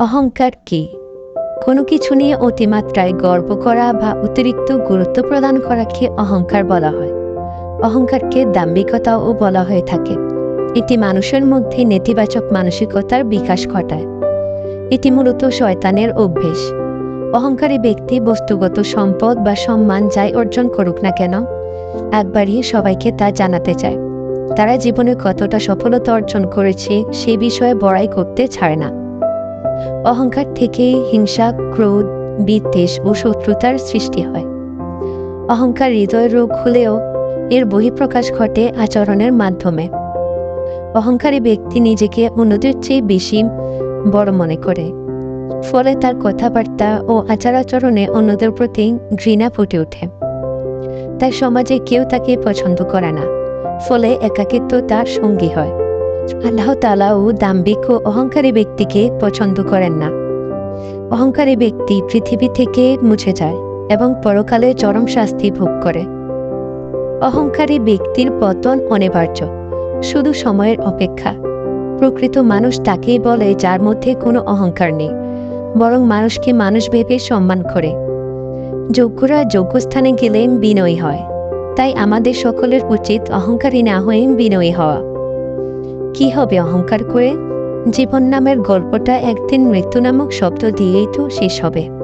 অহংকার কি? কোনো কিছু নিয়ে অতিমাত্রায় গর্ব করা বা অতিরিক্ত গুরুত্ব প্রদান করাকে অহংকার বলা হয়। অহংকারকে দাম্ভিকতাও বলা হয়ে থাকে। এটি মানুষের মধ্যে নেতিবাচক মানসিকতার বিকাশ ঘটায়। এটি মূলত শয়তানের অভ্যেস। অহংকারী ব্যক্তি বস্তুগত সম্পদ বা সম্মান যাই অর্জন করুক না কেন, একবারই সবাইকে তা জানাতে চায়। তারা জীবনে কতটা সফলতা অর্জন করেছে সে বিষয়ে বড়াই করতে ছাড়ে না। অহংকার থেকে হিংসা, ক্রোধ, বিদ্বেষ ও শত্রুতার সৃষ্টি হয়। অহংকার হৃদয় রোগ হলেও এর বহিঃপ্রকাশ ঘটে আচরণের মাধ্যমে। অহংকারী ব্যক্তি নিজেকে অন্যদের চেয়ে বেশি বড় মনে করে। ফলে তার কথাবার্তা ও আচার আচরণে অন্যদের প্রতি ঘৃণা ফুটে ওঠে। তাই সমাজে কেউ তাকে পছন্দ করে না। ফলে একাকিত্ব তার সঙ্গী হয়। আল্লাহ তালাও দাম্ভিক ও অহংকারী ব্যক্তিকে পছন্দ করেন না। অহংকারী ব্যক্তি পৃথিবী থেকে মুছে যায় এবং পরকালে চরম শাস্তি ভোগ করে। অহংকারী ব্যক্তির পতন অনিবার্য, শুধু সময়ের অপেক্ষা। প্রকৃত মানুষ তাকেই বলে যার মধ্যে কোনো অহংকার নেই, বরং মানুষকে মানুষ ভেবে সম্মান করে। যোগ্যরা যোগ্য স্থানে গেলে বিনয়ী হয়, তাই আমাদের সকলের উচিত অহংকারী না হয়ে বিনয়ী হওয়া। কি হবে অহংকার করে? জীবন নামের গল্পটা একদিন মৃত্যু নামক শব্দ দিয়েই তো শেষ হবে।